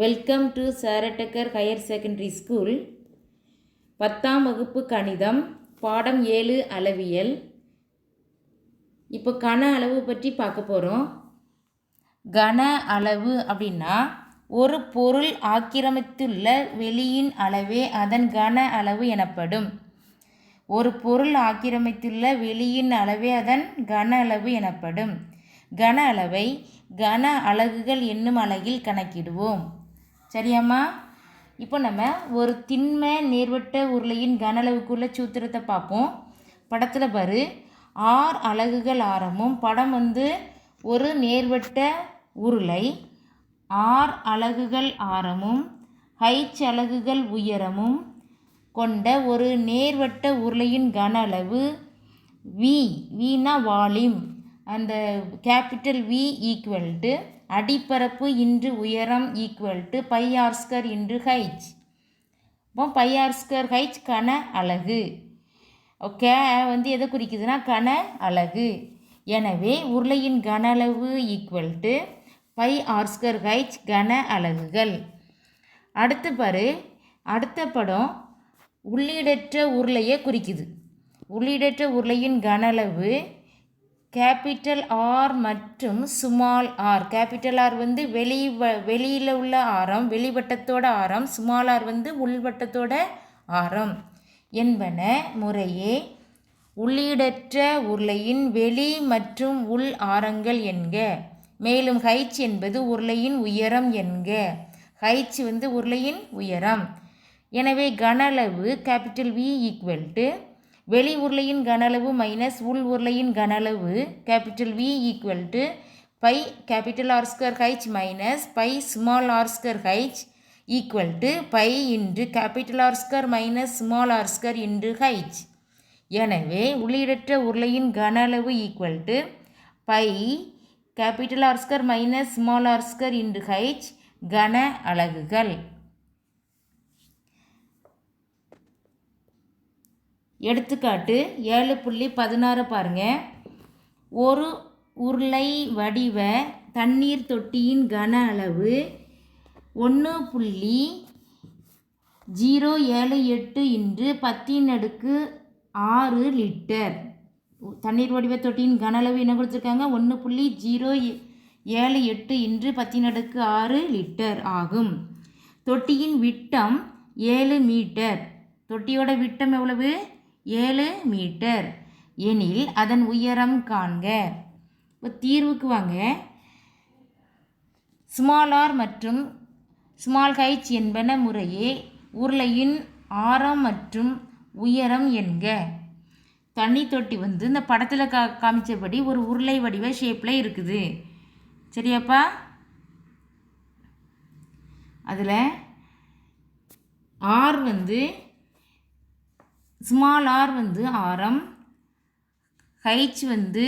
Welcome to Sarah Tucker higher secondary school பத்தாம் வகுப்பு கணிதம் பாடம் ஏழு அளவியல். இப்போ கன அளவு பற்றி பார்க்க போகிறோம் கன அளவு அப்படின்னா ஒரு பொருள் ஆக்கிரமித்துள்ள வெளியின் அளவே அதன் கன அளவு எனப்படும். ஒரு பொருள் ஆக்கிரமித்துள்ள வெளியின் அளவே அதன் கன அளவு எனப்படும். கன அளவை கன அலகுகள் என்னும் அலகில் கணக்கிடுவோம். சரியாம்மா? இப்போ நம்ம ஒரு திண்ம நேர்வட்ட உருளையின் கன அளவுக்குள்ள சூத்திரத்தை பார்ப்போம். படத்தில் பாரு. ஆர் அலகுகள் ஆரமும் படம் வந்து ஒரு நேர்வட்ட உருளை. ஆர் அலகுகள் ஆரமும் ஹைச் அலகுகள் உயரமும். கொண்ட ஒரு நேர்வட்ட உருளையின் கன அளவு வி வீனா வால்யூம் அந்த கேபிட்டல் வி ஈக்குவல் டு அடிப்பரப்பு இன்று உயரம் equal to pi R square into H இப்போ பை ஆர் ஸ்கொயர் ஹைச் கன அலகு. ஓகே வந்து எதை குறிக்குதுன்னா கன அலகு. எனவே உருளையின் கன அளவு equal to pi R square H கன அலகுகள். அடுத்து பாரு அடுத்த படம் உள்ளீடற்ற உருளையை குறிக்குது. உள்ளீடற்ற உருளையின் கன அளவு கேபிட்டல் ஆர் மற்றும் சுமால் ஆர். கேபிட்டல் ஆர் வந்து வெளி வ வெளியில் உள்ள ஆரம் வெளிவட்டத்தோட ஆரம் சுமால் ஆர் வந்து உள்வட்டத்தோட ஆரம் என்பன முறையே உள்ளீடற்ற உருளையின் வெளி மற்றும் உள் ஆரங்கள் என்க. மேலும் ஹைச் என்பது உருளையின் உயரம் என்க. ஹைச் வந்து உருளையின் உயரம். எனவே கன அளவு கேபிட்டல் வி ஈக்குவல் டு வெளி உருளையின் கனளவு மைனஸ் உள் உருளையின் கனளவு capital V equal to pi capital R square H minus pi small R square H equal to pi into capital R square minus small R square into H எனவே உள்ளீடற்ற உருளையின் கன அளவு equal to pi capital R square minus small R square into H கன அலகுகள். எடுத்துக்காட்டு ஏழு புள்ளி பதினாறு பாருங்கள் ஒரு உருளை வடிவ தண்ணீர் தொட்டியின் கன அளவு ஒன்று புள்ளி ஜீரோ ஏழு எட்டு இன்று பத்தின் அடுக்கு ஆறு லிட்டர். தண்ணீர் வடிவ தொட்டியின் கன அளவு என்ன கொடுத்துருக்காங்க? ஒன்று புள்ளி ஜீரோ ஏழு எட்டு இன்று பத்தின் அடுக்கு ஆறு லிட்டர் ஆகும். தொட்டியின் விட்டம் ஏழு மீட்டர். தொட்டியோட விட்டம் எவ்வளவு? ஏழு மீட்டர். எனில் அதன் உயரம் காண்க. இப்போ தீர்வுக்கு வாங்க. ஸ்மால் ஆர் மற்றும் ஸ்மால் ஹைச் என்பன முறையே உருளையின் ஆரம் மற்றும் உயரம் என்க. தண்ணி தொட்டி வந்து இந்த படத்தில் கா காமிச்சபடி ஒரு உருளை வடிவ ஷேப்பில் இருக்குது. சரியாப்பா? அதில் ஆர் வந்து ஸ்மால் ஆர் வந்து ஆரம் ஹைச் வந்து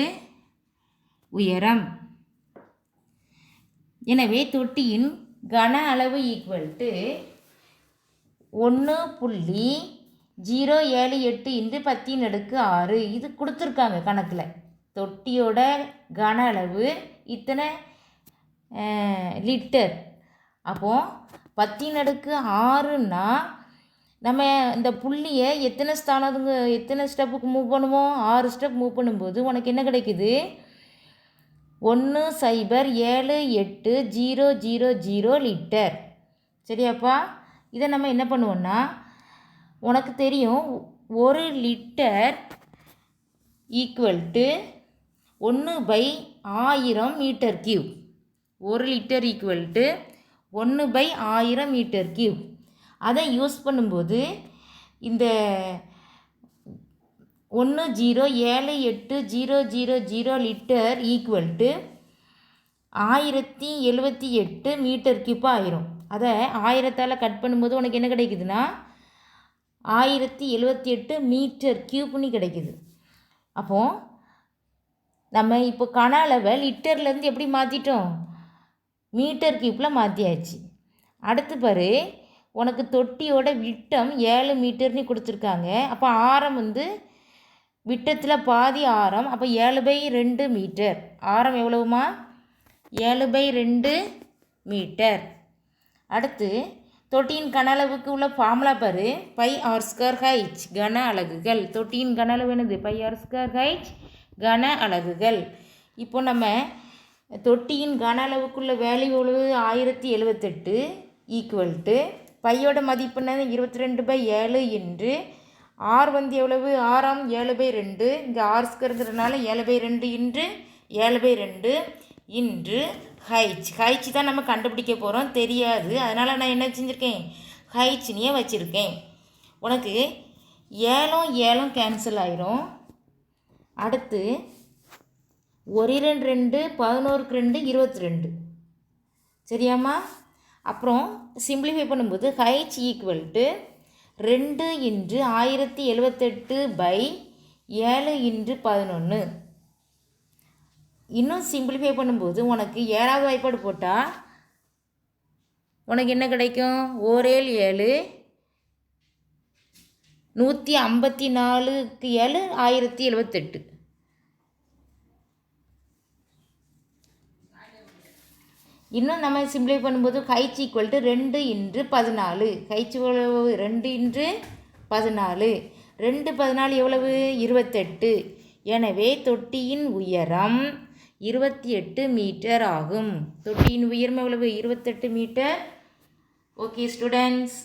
உயரம். எனவே தொட்டியின் கன அளவு ஈக்குவல் டு ஒன்று புள்ளி ஜீரோ ஏழு எட்டு இன்று பத்தின் அடுக்கு ஆறு. இது கொடுத்துருக்காங்க கணக்கில். தொட்டியோட கன அளவு இத்தனை லிட்டர் அப்போது பத்தின் அடுக்கு ஆறுன்னா நம்ம இந்த புள்ளியை எத்தனை ஸ்தானத்துக்கு எத்தனை ஸ்டெப்புக்கு மூவ் பண்ணுவோம் ஆறு ஸ்டெப் மூவ் பண்ணும்போது உனக்கு என்ன கிடைக்குது? ஒன்று சைபர் ஏழு எட்டு ஜீரோ ஜீரோ ஜீரோ லிட்டர் சரியாப்பா? இதை நம்ம என்ன பண்ணுவோன்னா உனக்கு தெரியும் ஒரு லிட்டர் ஈக்குவல் டு ஒன்று பை ஆயிரம் மீட்டர் கியூப் ஒரு லிட்டர் ஈக்குவல் டு ஒன்று பை ஆயிரம் மீட்டர் கியூப் அதை யூஸ் பண்ணும்போது இந்த ஒன்று ஜீரோ ஏழு எட்டு zero zero zero litre equal to ஆயிரத்தி எழுபத்தி எட்டு மீட்டர் கியூப்பாக ஆயிரும். அதை ஆயிரத்தால் கட் பண்ணும்போது உனக்கு என்ன கிடைக்குதுன்னா? ஆயிரத்தி எழுபத்தி எட்டு மீட்டர் கியூப்னு கிடைக்குது. அப்போது நம்ம இப்போ கன அளவை லிட்டர்லேருந்து எப்படி மாற்றிட்டோம் மீட்டர் கியூப்பில் மாற்றியாச்சு அடுத்து பாரு உனக்கு தொட்டியோட விட்டம் ஏழு மீட்டர்னு கொடுத்துருக்காங்க. அப்போ ஆரம் வந்து விட்டத்தில் பாதி ஆரம் அப்போ ஏழு பை ரெண்டு மீட்டர். ஆரம் எவ்வளவுமா? ஏழு பை ரெண்டு மீட்டர். அடுத்து தொட்டியின் கன அளவுக்கு உள்ள ஃபார்முலா பாரு. பை ஆர் ஸ்கொயர் ஹைச் கன அலகுகள். தொட்டியின் கன அளவு என்னது? பை ஆர் ஸ்கொயர் ஹைச் கன அலகுகள். இப்போ நம்ம தொட்டியின் கன அளவுக்குள்ள வேல்யூ எவ்வளவு? ஆயிரத்தி எழுவத்தெட்டு ஈக்குவல் டு பையோட மதிப்பு என்ன இருபத்தி ரெண்டு பை ஏழு என்று ஆர் வந்து எவ்வளவு? ஆறாம் ஏழு பை ரெண்டு. இங்கே ஆர் ஸ்கொயருங்கிறதுனால ஏழு பை ரெண்டு இன்று ஏழு பை ரெண்டு இன்று. ஹைச் ஹைச் தான் நம்ம கண்டுபிடிக்க போகிறோம் தெரியாது. அதனால் நான் என்ன செஞ்சுருக்கேன்? ஹைச்னியே வச்சுருக்கேன். உனக்கு ஏழும் ஏழும் கேன்சல் ஆயிரும். அடுத்து ஒரு ரெண்டு ரெண்டு பதினோருக்கு ரெண்டு இருபத்தி ரெண்டு. சரியாம்மா? அப்புறம் சிம்பிளிஃபை பண்ணும்போது ஹைச் ஈக்குவல் டு ரெண்டு இன்று ஆயிரத்தி எழுபத்தெட்டு பை ஏழு இன்று பதினொன்று இன்னும் சிம்பிளிஃபை பண்ணும்போது உனக்கு ஏழாவது வாய்ப்பாடு போட்டால் உனக்கு என்ன கிடைக்கும்? ஓரேல் ஏழு நூற்றி ஐம்பத்தி நாலுக்கு ஏழு ஆயிரத்தி எழுபத்தெட்டு இன்னும் நம்ம சிம்பிளை பண்ணும்போது ஹைச் ஈக்குவல் டு ரெண்டு இன்று பதினாலு. ஹைச் எவ்வளவு? ரெண்டு இன்று பதினாலு. ரெண்டு பதினாலு எவ்வளவு? இருபத்தெட்டு. எனவே தொட்டியின் உயரம் இருபத்தி எட்டு மீட்டர் ஆகும். தொட்டியின் உயரம் எவ்வளவு? இருபத்தெட்டு மீட்டர். Okay students